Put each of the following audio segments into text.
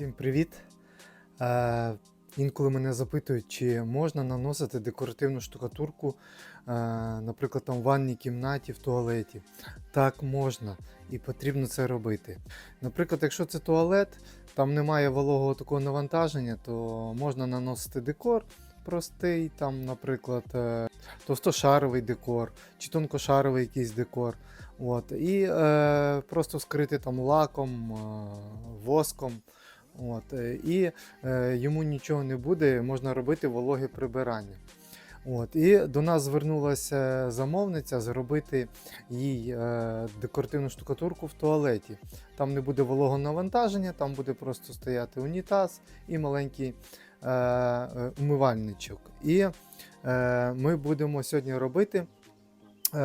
Всім привіт! Е, інколи мене запитують, чи можна наносити декоративну штукатурку, е, наприклад, там в ванній кімнаті, в туалеті. Так можна і потрібно це робити. Наприклад, якщо це туалет, там немає вологого такого навантаження, то можна наносити декор простий, там, наприклад, е, товстошаровий декор чи тонкошаровий якийсь декор. От, і е, просто скрити там лаком, е, воском. От, е, і е, йому нічого не буде, можна робити вологе прибирання. От, і до нас звернулася замовниця зробити їй е, декоративну штукатурку в туалеті. Там не буде вологого навантаження, там буде просто стояти унітаз і маленький е, е, умивальничок. І е, ми будемо сьогодні робити е,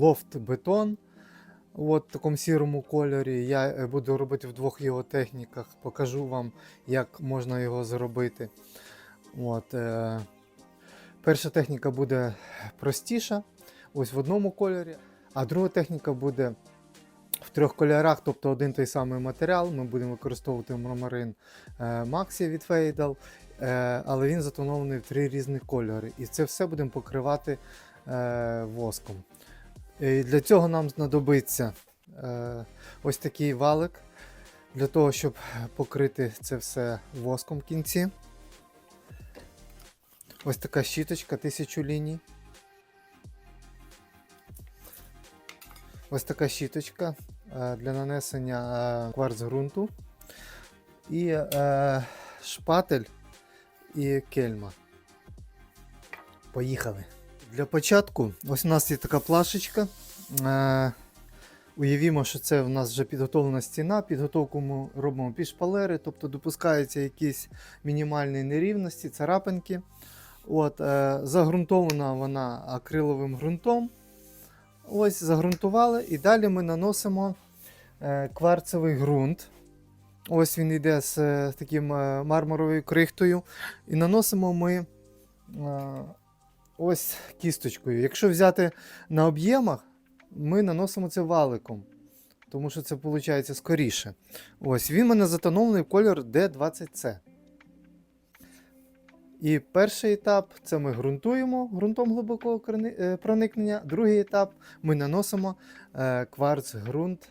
лофт-бетон. От в такому сірому кольорі. Я е, буду робити в двох його техніках. Покажу вам, як можна його зробити. От, е, перша техніка буде простіша, ось в одному кольорі, а друга техніка буде в трьох кольорах, тобто один той самий матеріал. Ми будемо використовувати мармарин е, Maxi від Feydal, е, але він затонований в три різні кольори. І це все будемо покривати е, воском. Для цього нам знадобиться е, ось такий валик, для того, щоб покрити це все воском в кінці. Ось така щіточка 1000 ліній. Ось така щіточка е, для нанесення е, кварц ґрунту. І е, шпатель і кельма. Поїхали. Для початку, ось у нас є така плашечка. Е, уявімо, що це в нас вже підготовлена стіна. Підготовку ми робимо під шпалери, тобто допускаються якісь мінімальні нерівності, царапинки. От, е, загрунтована вона акриловим ґрунтом. Ось загрунтували, і далі ми наносимо е, кварцевий ґрунт. Ось він йде з таким мармуровою крихтою. І наносимо ми ось кісточкою. Якщо взяти на об'ємах, ми наносимо це валиком, тому що це виходить скоріше. Ось він в мене затонований в колір D20C. І перший етап це ми ґрунтуємо ґрунтом глибокого е, проникнення. Другий етап ми наносимо е, кварц ґрунт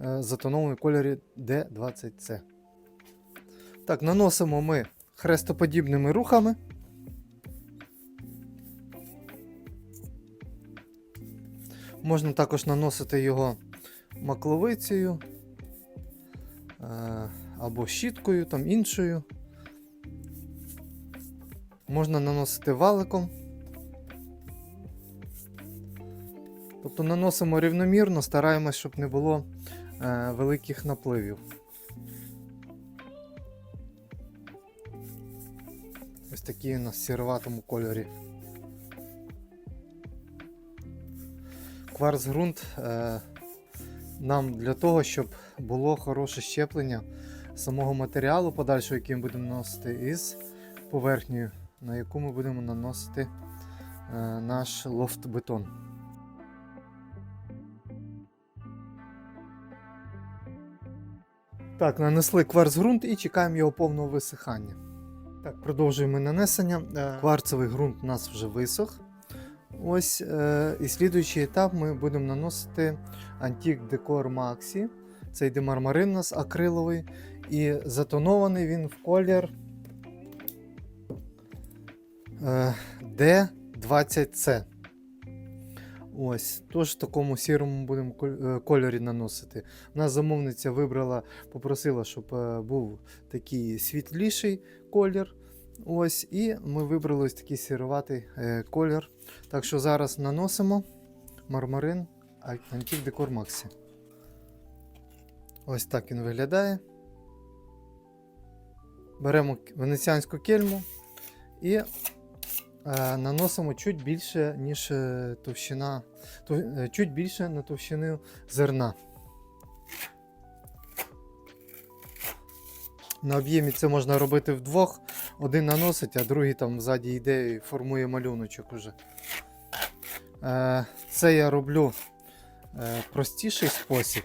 е, затонований в кольорі D20C. Так, наносимо ми хрестоподібними рухами. Можна також наносити його макловицею е, або щіткою, там іншою. Можна наносити валиком. Тобто наносимо рівномірно, стараємось, щоб не було е, великих напливів. Ось такі у нас в сіроватому кольорі. Кварц ґрунт е, нам для того, щоб було хороше щеплення самого матеріалу подальшого, який ми будемо наносити, із поверхнею, на яку ми будемо наносити е, наш лофт-бетон. Так, нанесли кварц ґрунт і чекаємо його повного висихання. Так, продовжуємо нанесення. Е, Кварцевий ґрунт у нас вже висох. Ось е, і слідуючий етап ми будемо наносити Antique Decor Maxi. Це йде мармарин у нас акриловий. І затонований він в колір е, D20C. Ось, тож в такому сірому будемо е, кольорі наносити. У нас замовниця вибрала, попросила, щоб е, був такий світліший колір. Ось, і ми вибрали ось такий сіроватий е, колір. Так що зараз наносимо мармарин Antique Decor Maxi. Ось так він виглядає. Беремо венеціанську кельму і е, наносимо чуть більше, ніж е, товщина, тов, е, чуть більше на товщину зерна. На об'ємі це можна робити вдвох. Один наносить, а другий там ззаді йде і формує малюночок уже. Е, Це я роблю е, простіший спосіб.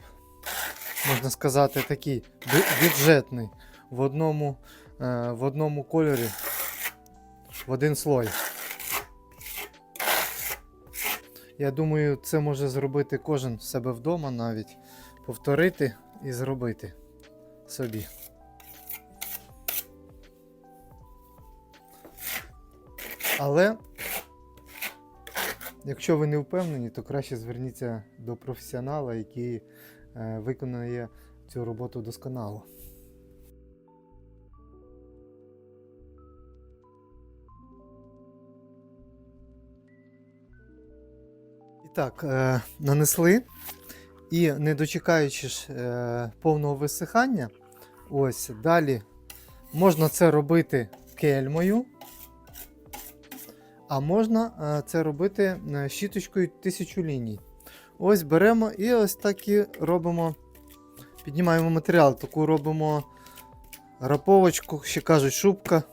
можна сказати, такий бюджетний в одному, е, в одному кольорі, в один слой. Я думаю, це може зробити кожен в себе вдома навіть. Повторити і зробити собі. Але якщо ви не впевнені, то краще зверніться до професіонала, який е, виконує цю роботу досконало. І так, е, нанесли. І не дочекаючись е, повного висихання, ось далі можна це робити кельмою, а можна е, це робити е, щіточкою тисячу ліній. Ось беремо і ось так і робимо, піднімаємо матеріал, таку робимо раповочку, ще кажуть шубка.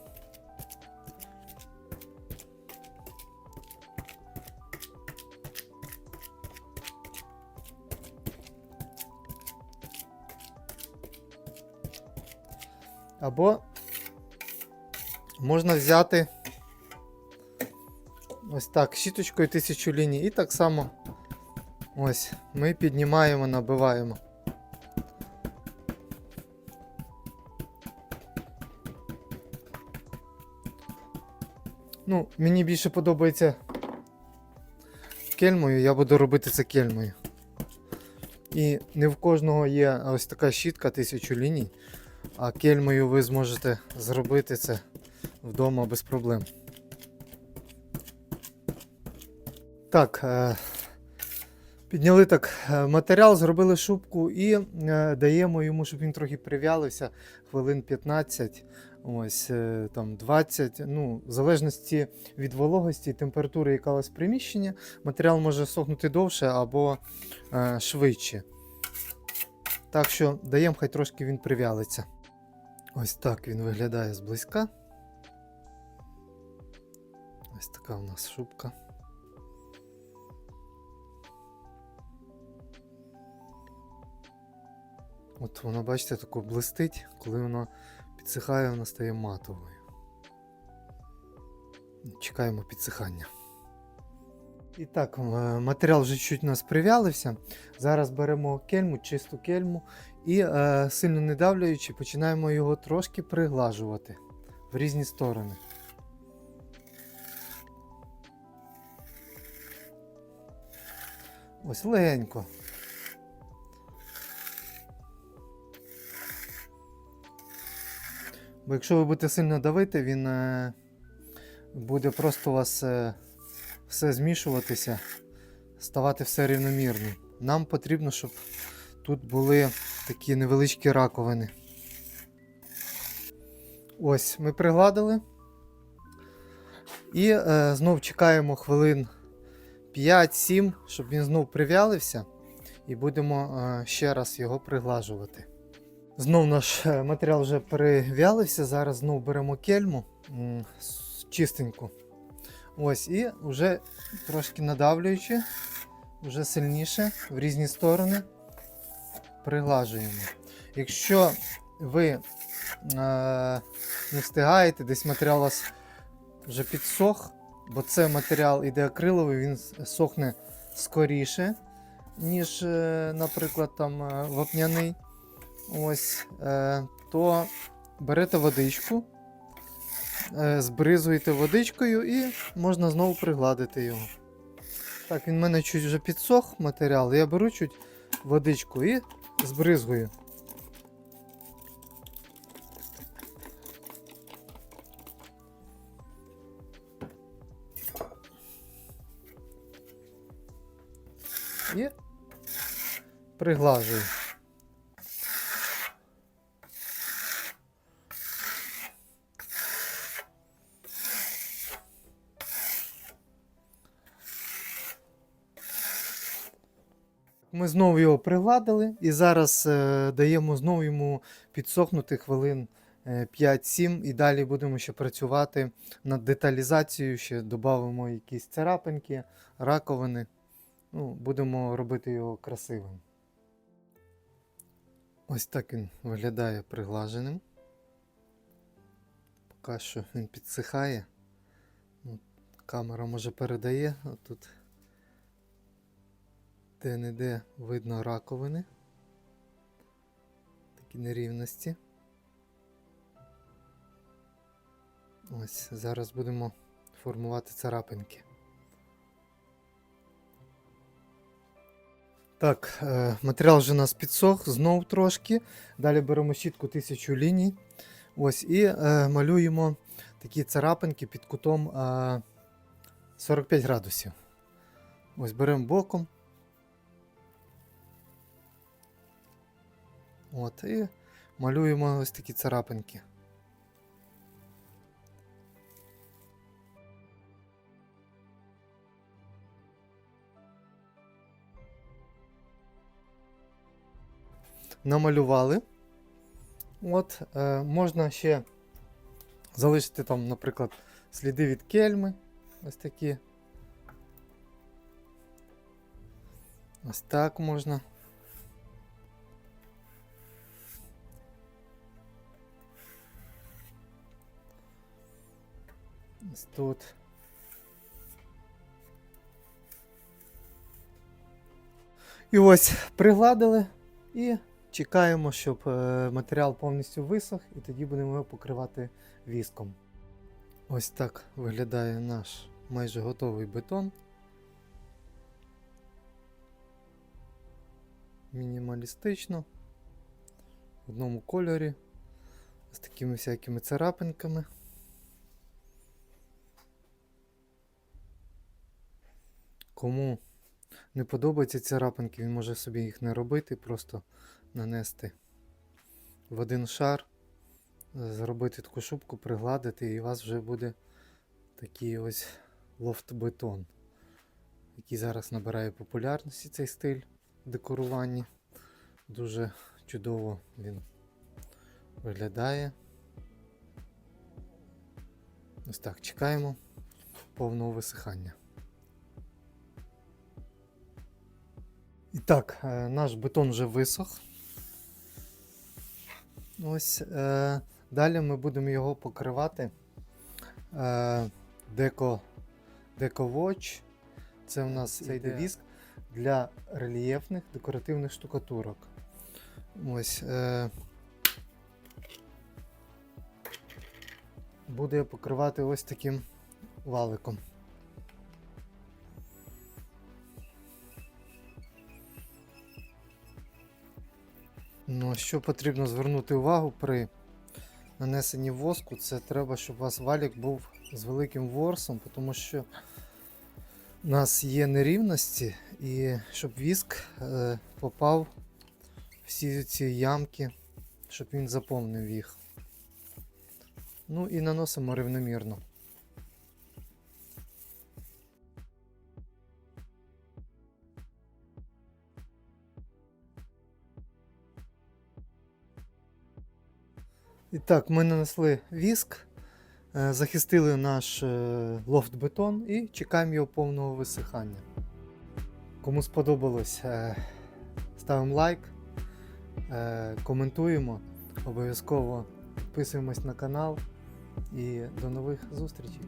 Або можна взяти ось так, щіточкою тисячу ліній. І так само ось ми піднімаємо, набиваємо. Ну, мені більше подобається кельмою, я буду робити це кельмою. І не в кожного є ось така щітка тисячу ліній. А кельмою ви зможете зробити це вдома без проблем. Так, е, підняли так е, матеріал, зробили шубку і е, даємо йому, щоб він трохи прив'ялився, хвилин 15, ось там 20. Ну, в залежності від вологості температури, яка у вас приміщення, матеріал може сохнути довше або швидше. Так що даємо, хай трошки він прив'ялиться. Ось так він виглядає зблизька. Ось така у нас шубка. От вона, бачите, тако блистить, коли вона підсихає, вона стає матовою. Чекаємо підсихання. І так, матеріал вже чуть у нас прив'ялився. Зараз беремо кельму, чисту кельму і е, сильно не давлюючи, починаємо його трошки приглажувати в різні сторони. Ось легенько. Бо якщо ви будете сильно давити, він е, буде просто у вас е, все змішуватися, ставати все рівномірним. Нам потрібно, щоб тут були такі невеличкі раковини. Ось, ми пригладили. І е, знов чекаємо хвилин 5-7, щоб він знов прив'ялився. І будемо е, ще раз його приглажувати. Знов наш е, матеріал вже прив'ялився. Зараз знов беремо кельму чистеньку. Ось, і вже трошки надавлюючи, вже сильніше в різні сторони приглажуємо. Якщо ви е, не встигаєте, десь матеріал у вас вже підсох, бо це матеріал іде акриловий, він сохне скоріше, ніж, е, наприклад, там е, вапняний. Ось, е, то берете водичку, е, збризуєте водичкою і можна знову пригладити його. Так, він в мене чуть вже підсох матеріал, я беру чуть водичку і збризгую. І приглажую. Ми знову його пригладили і зараз е, даємо знову йому підсохнути хвилин е, 5-7 і далі будемо ще працювати над деталізацією, ще додамо якісь царапинки, раковини. Ну, будемо робити його красивим. Ось так він виглядає приглаженим. Поки що він підсихає. Ну, Камера може передає, а тут де-не-де видно раковини. Такі нерівності. Ось зараз будемо формувати царапинки. Так, е, матеріал вже у нас підсох, знов трошки. Далі беремо щітку 1000 ліній. Ось, і е, малюємо такі царапинки під кутом е, 45 градусів. Ось беремо боком. От, і малюємо ось такі царапинки. намалювали. От, е, можна ще залишити там, наприклад, сліди від кельми. Ось такі. Ось так можна. Ось тут. І ось пригладили і чекаємо, щоб е, матеріал повністю висох, і тоді будемо його покривати віском. Ось так виглядає наш майже готовий бетон. Мінімалістично. В одному кольорі. З такими всякими царапинками. Кому не подобаються ці царапинки, він може собі їх не робити, просто нанести в один шар, зробити таку шубку, пригладити, і у вас вже буде такий ось лофт-бетон, який зараз набирає популярності цей стиль в декоруванні. Дуже чудово він виглядає. Ось так, чекаємо повного висихання. Так, е, наш бетон вже висох. Ось е, далі ми будемо його покривати е, деко, Deco Це у нас цей девіск для рельєфних декоративних штукатурок. Ось. Е, буду я покривати ось таким валиком. Ну, що потрібно звернути увагу при нанесенні воску, це треба, щоб у вас валік був з великим ворсом, тому що у нас є нерівності, і щоб віск е, попав всі ці ямки, щоб він заповнив їх. Ну і наносимо рівномірно. Так, ми нанесли віск, е, захистили наш е, лофт-бетон і чекаємо його повного висихання. Кому сподобалось, е, ставимо лайк, коментуємо, обов'язково підписуємось на канал і до нових зустрічей.